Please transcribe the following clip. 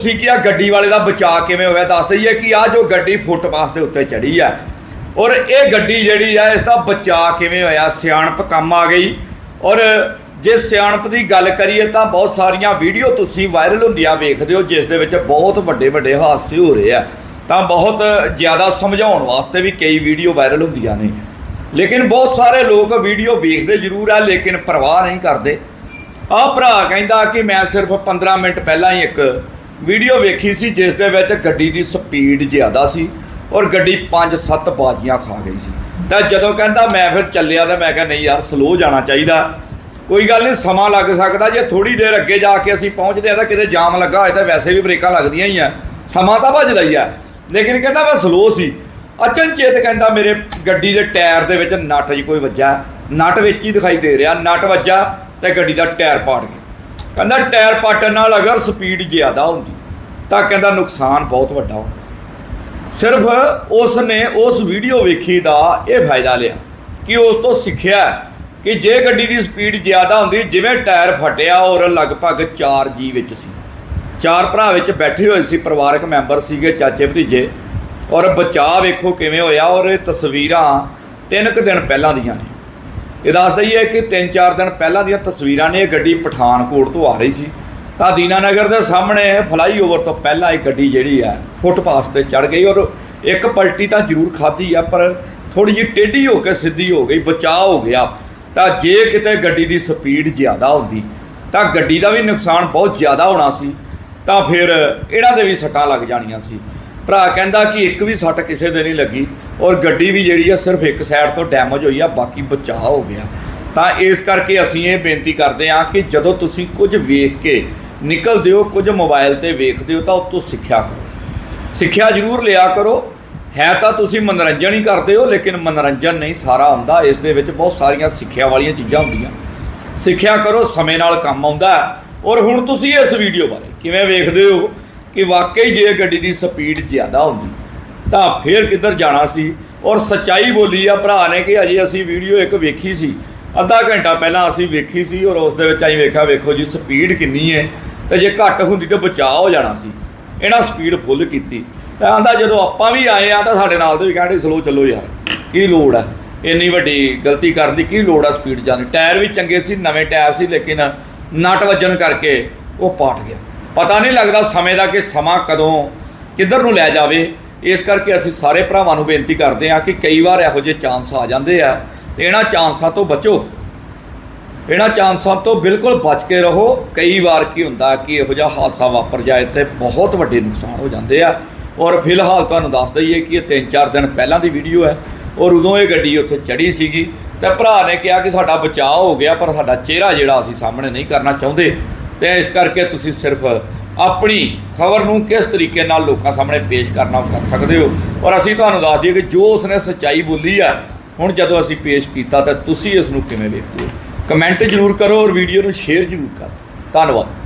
ਤੁਸੀਂ ਕੀ ਆ, ਗੱਡੀ ਵਾਲੇ ਦਾ ਬਚਾਅ ਕਿਵੇਂ ਹੋਇਆ? ਦੱਸ ਦਈਏ ਕਿ ਆ ਜੋ ਗੱਡੀ ਫੁੱਟਪਾਥ ਦੇ ਉੱਤੇ ਚੜੀ ਆ, ਔਰ ਇਹ ਗੱਡੀ ਜਿਹੜੀ ਆ, ਇਸ ਦਾ ਬਚਾਅ ਕਿਵੇਂ ਹੋਇਆ? ਸਿਆਣਪ ਕੰਮ ਆ ਗਈ, ਔਰ ਜੇ ਸਿਆਣਪ ਦੀ ਗੱਲ ਕਰੀਏ ਤਾਂ ਬਹੁਤ ਸਾਰੀਆਂ ਵੀਡੀਓ ਤੁਸੀਂ ਵਾਇਰਲ ਹੁੰਦੀਆਂ ਵੇਖਦੇ ਹੋ, ਜਿਸ ਦੇ ਵਿੱਚ ਬਹੁਤ ਵੱਡੇ ਵੱਡੇ ਹਾਦਸੇ ਹੋ ਰਹੇ ਆ। ਤਾਂ ਬਹੁਤ ਜ਼ਿਆਦਾ ਸਮਝਾਉਣ ਵਾਸਤੇ ਵੀ ਕਈ ਵੀਡੀਓ ਵਾਇਰਲ ਹੁੰਦੀਆਂ ਨੇ। ਲੇਕਿਨ ਬਹੁਤ ਸਾਰੇ ਲੋਕ ਵੀਡੀਓ ਵੇਖਦੇ ਜ਼ਰੂਰ ਆ, ਲੇਕਿਨ ਪਰਵਾਹ ਨਹੀਂ ਕਰਦੇ। ਆਹ ਭਰਾ ਕਹਿੰਦਾ ਕਿ ਮੈਂ ਸਿਰਫ 15 ਮਿੰਟ ਪਹਿਲਾਂ ਹੀ ਇੱਕ ਵੀਡੀਓ ਵੇਖੀ ਸੀ, ਜਿਸ ਦੇ ਵਿੱਚ ਗੱਡੀ ਦੀ ਸਪੀਡ ਜ਼ਿਆਦਾ ਸੀ ਔਰ ਗੱਡੀ 5-7 ਬਾਜੀਆਂ ਖਾ ਗਈ ਸੀ। ਤਾਂ ਜਦੋਂ ਕਹਿੰਦਾ ਮੈਂ ਫਿਰ ਚੱਲਿਆ ਤਾਂ ਮੈਂ ਕਿਹਾ ਨਹੀਂ ਯਾਰ ਸਲੋ ਜਾਣਾ ਚਾਹੀਦਾ। ਕੋਈ ਗੱਲ ਨਹੀਂ, ਸਮਾਂ ਲੱਗ ਸਕਦਾ। ਜੇ ਥੋੜੀ ਦੇਰ ਅੱਗੇ ਜਾ ਕੇ ਅਸੀਂ ਪਹੁੰਚਦੇ ਆ ਤਾਂ ਕਿਤੇ ਜਾਮ ਲੱਗਾ ਹੋਇਆ ਤਾਂ ਵੈਸੇ ਵੀ ਬ੍ਰੇਕਾਂ ਲੱਗਦੀਆਂ ਹੀ ਆ। ਸਮਾਂ ਤਾਂ ਭੱਜਦਾ ਹੀ ਆ। ਲੇਕਿਨ ਕਹਿੰਦਾ ਮੈਂ ਸਲੋ ਸੀ। ਅਚਨਚੇਤ ਕਹਿੰਦਾ ਮੇਰੇ ਗੱਡੀ ਦੇ ਟਾਇਰ ਦੇ ਵਿੱਚ ਨਟ ਜੀ ਕੋਈ ਵੱਜਾ ਨਟ ਵਿੱਚ ਹੀ ਦਿਖਾਈ ਦੇ ਰਿਹਾ। ਨਟ ਵੱਜਾ ਤੇ ਗੱਡੀ ਦਾ ਟਾਇਰ ਪਾੜ ਗਿਆ। ਕਹਿੰਦਾ ਟਾਇਰ ਪਾਟਣ ਨਾਲ ਅਗਰ ਸਪੀਡ ਜ਼ਿਆਦਾ ਹੁੰਦੀ ਤਾਂ ਕਹਿੰਦਾ ਨੁਕਸਾਨ ਬਹੁਤ ਵੱਡਾ ਹੁੰਦਾ ਸੀ। ਸਿਰਫ ਉਸ ਨੇ ਉਸ ਵੀਡੀਓ ਵੇਖੀ ਦਾ ਇਹ ਫਾਇਦਾ ਲਿਆ ਕਿ ਉਸ ਤੋਂ ਸਿੱਖਿਆ ਕਿ ਜੇ ਗੱਡੀ ਦੀ ਸਪੀਡ ਜ਼ਿਆਦਾ ਹੁੰਦੀ, ਜਿਵੇਂ ਟਾਇਰ ਫਟਿਆ ਔਰ ਲਗਭਗ 4 ਜੀ ਵਿੱਚ ਸੀ। ਚਾਰ ਭਰਾ ਵਿੱਚ ਬੈਠੇ ਹੋਏ ਸੀ, ਪਰਿਵਾਰਕ ਮੈਂਬਰ ਸੀਗੇ, ਚਾਚੇ ਭਤੀਜੇ। ਔਰ ਬਚਾਅ ਵੇਖੋ ਕਿਵੇਂ ਹੋਇਆ ਔਰ ਇਹ ਤਸਵੀਰਾਂ ਤਿੰਨ ਕੁ ਦਿਨ ਪਹਿਲਾਂ ਦੀਆਂ ਨੇ। ਇਹ ਦੱਸ ਦਈਏ ਕਿ 3-4 ਦਿਨ ਪਹਿਲਾਂ ਦੀਆਂ ਤਸਵੀਰਾਂ ਨੇ ਇਹ ਗੱਡੀ ਪਠਾਨਕੋਟ ਤੋਂ ਆ ਰਹੀ ਸੀ। ਤਾਂ ਦੀਨਾਨਗਰ ਦੇ ਸਾਹਮਣੇ ਫਲਾਈਓਵਰ ਤੋਂ ਪਹਿਲਾਂ ਇਹ ਗੱਡੀ ਜਿਹੜੀ ਆ, ਫੁੱਟਪਾਥ ਤੇ ਚੜ ਗਈ ਔਰ ਇੱਕ ਪਲਟੀ ਤਾਂ ਜ਼ਰੂਰ ਖਾਧੀ ਆ, ਪਰ ਥੋੜੀ ਜਿਹੀ ਟੇਢੀ ਹੋ ਕੇ ਸਿੱਧੀ ਹੋ ਗਈ, ਬਚਾਅ ਹੋ ਗਿਆ। ਤਾਂ ਜੇ ਕਿਤੇ ਗੱਡੀ ਦੀ ਸਪੀਡ ਜ਼ਿਆਦਾ ਹੁੰਦੀ, ਤਾਂ ਗੱਡੀ ਦਾ ਵੀ ਨੁਕਸਾਨ ਬਹੁਤ ਜ਼ਿਆਦਾ ਹੋਣਾ ਸੀ, ਤਾਂ ਫਿਰ ਇਹਨਾਂ ਦੇ ਵੀ ਸੱਟਾਂ ਲੱਗ ਜਾਣੀਆਂ ਸੀ। ਭਰਾ ਕਹਿੰਦਾ ਕਿ ਇੱਕ ਵੀ ਸੱਟ ਕਿਸੇ ਦੇ ਨਹੀਂ ਲੱਗੀ ਔਰ ਗੱਡੀ ਵੀ ਜਿਹੜੀ ਆ, ਸਿਰਫ ਇੱਕ ਸਾਈਡ ਤੋਂ ਡੈਮੇਜ ਹੋਈ ਆ, ਬਾਕੀ ਬਚਾਅ ਹੋ ਗਿਆ। ਤਾਂ ਇਸ ਕਰਕੇ ਅਸੀਂ ਇਹ ਬੇਨਤੀ ਕਰਦੇ ਹਾਂ ਕਿ ਜਦੋਂ ਤੁਸੀਂ ਕੁਝ ਵੇਖ ਕੇ ਨਿਕਲਦੇ ਹੋ ਕੁਝ ਮੋਬਾਈਲ ਤੇ ਵੇਖਦੇ ਹੋ ਤਾਂ ਉਹ ਸਿੱਖਿਆ ਕਰੋ। ਸਿੱਖਿਆ ਜ਼ਰੂਰ ਲਿਆ ਕਰੋ। ਹੈ ਤਾਂ ਤੁਸੀਂ ਮਨੋਰੰਜਨ ਹੀ ਕਰਦੇ ਹੋ, ਲੇਕਿਨ ਮਨੋਰੰਜਨ ਨਹੀਂ ਸਾਰਾ ਹੁੰਦਾ। ਇਸ ਦੇ ਵਿੱਚ ਬਹੁਤ ਸਾਰੀਆਂ ਸਿੱਖਿਆ ਵਾਲੀਆਂ ਚੀਜ਼ਾਂ ਹੁੰਦੀਆਂ। ਸਿੱਖਿਆ ਕਰੋ, ਸਮੇਂ ਨਾਲ ਕੰਮ ਆਉਂਦਾ ਔਰ ਹੁਣ ਤੁਸੀਂ ਇਸ ਵੀਡੀਓ ਬਾਰੇ ਕਿਵੇਂ ਵੇਖਦੇ ਹੋ ਕਿ ਵਾਕਈ ਜੇ ਗੱਡੀ ਦੀ ਸਪੀਡ ਜ਼ਿਆਦਾ ਹੁੰਦੀ, ਤਾਂ ਫੇਰ ਕਿੱਧਰ ਜਾਣਾ ਸੀ? ਔਰ ਸੱਚਾਈ ਬੋਲੀ ਆ ਭਰਾ ਨੇ ਕਿ ਅਜੇ ਅਸੀਂ ਵੀਡੀਓ ਇੱਕ ਵੇਖੀ ਸੀ। ਅੱਧਾ ਘੰਟਾ ਪਹਿਲਾਂ ਅਸੀਂ ਵੇਖੀ ਸੀ ਔਰ ਉਸ ਦੇ ਵਿੱਚ ਅਸੀਂ ਵੇਖਿਆ, ਵੇਖੋ ਜੀ ਸਪੀਡ ਕਿੰਨੀ ਹੈ। ਤੇ ਜੇ ਘੱਟ ਹੁੰਦੀ ਤਾਂ ਬਚਾਅ ਹੋ ਜਾਣਾ ਸੀ। ਇਹਨਾਂ ਸਪੀਡ ਫੁੱਲ ਕੀਤੀ। ਤਾਂ ਆਂਦਾ ਜਦੋਂ ਆਪਾਂ ਵੀ ਆਏ ਆ ਤਾਂ ਸਾਡੇ ਨਾਲ ਦੇ ਵੀ ਕਹਿੰਦੇ ਸਲੋ ਚੱਲੋ ਯਾਰ, ਕੀ ਲੋੜ ਹੈ ਇੰਨੀ ਵੱਡੀ ਗਲਤੀ ਕਰਨ ਦੀ ਕੀ ਲੋੜ ਆ ਸਪੀਡ ਜਾਣ ਟਾਇਰ ਵੀ ਚੰਗੇ ਸੀ, ਨਵੇਂ ਟਾਇਰ ਸੀ, ਲੇਕਿਨ ਨਟ ਵੱਜਣ ਕਰਕੇ ਉਹ ਪਾਟ ਗਿਆ। ਪਤਾ ਨਹੀਂ ਲੱਗਦਾ ਸਮੇਂ ਦਾ ਕਿ ਸਮਾਂ ਕਦੋਂ, ਕਿੱਧਰ ਨੂੰ ਲੈ ਜਾਵੇ। ਇਸ ਕਰਕੇ ਅਸੀਂ ਸਾਰੇ ਭਰਾਵਾਂ ਨੂੰ ਬੇਨਤੀ ਕਰਦੇ ਹਾਂ ਕਿ ਕਈ ਵਾਰ ਇਹੋ ਜਿਹੇ ਚਾਂਸ ਆ ਜਾਂਦੇ ਆ। ਤੇ ਇਹਨਾਂ ਚਾਂਸਾਂ ਤੋਂ ਬਚੋ। ਇਹਨਾਂ ਚਾਂਸਾਂ ਤੋਂ ਬਿਲਕੁਲ ਬਚ ਕੇ ਰਹੋ। ਕਈ ਵਾਰ ਕੀ ਹੁੰਦਾ ਕਿ ਇਹੋ ਜਿਹਾ ਹਾਦਸਾ ਵਾਪਰ ਜਾਏ ਤੇ ਬਹੁਤ ਵੱਡੇ ਨੁਕਸਾਨ ਹੋ ਜਾਂਦੇ ਆ। ਔਰ ਫਿਲਹਾਲ ਤੁਹਾਨੂੰ ਦੱਸ ਦਈਏ ਕਿ ਇਹ 3-4 ਦਿਨ ਪਹਿਲਾਂ ਦੀ ਵੀਡੀਓ ਹੈ ਔਰ ਉਦੋਂ ਇਹ ਗੱਡੀ ਉੱਥੇ ਚੜੀ ਸੀਗੀ ਤੇ ਭਰਾ ਨੇ ਕਿਹਾ ਕਿ ਸਾਡਾ ਬਚਾਅ ਹੋ ਗਿਆ, ਪਰ ਸਾਡਾ ਚਿਹਰਾ ਜਿਹੜਾ ਅਸੀਂ ਸਾਹਮਣੇ ਨਹੀਂ ਕਰਨਾ ਚਾਹੁੰਦੇ। ਤੇ ਇਸ ਕਰਕੇ ਤੁਸੀਂ ਸਿਰਫ ਆਪਣੀ ਖਬਰ ਨੂੰ ਕਿਸ ਤਰੀਕੇ ਨਾਲ ਲੋਕਾਂ ਸਾਹਮਣੇ ਪੇਸ਼ ਕਰਨਾ ਉਹ ਕਰ ਸਕਦੇ ਹੋ। ਔਰ ਅਸੀਂ ਤੁਹਾਨੂੰ ਦੱਸ ਦਈਏ ਕਿ ਜੋ ਉਸਨੇ ਸੱਚਾਈ ਬੋਲੀ ਆ, ਹੁਣ ਜਦੋਂ ਅਸੀਂ ਪੇਸ਼ ਕੀਤਾ ਤਾਂ ਤੁਸੀਂ ਇਸ ਨੂੰ ਕਿਵੇਂ ਵੇਖਦੇ ਹੋ? ਕਮੈਂਟ ਜ਼ਰੂਰ ਕਰੋ ਔਰ ਵੀਡੀਓ ਨੂੰ ਸ਼ੇਅਰ ਜ਼ਰੂਰ ਕਰੋ ਧੰਨਵਾਦ।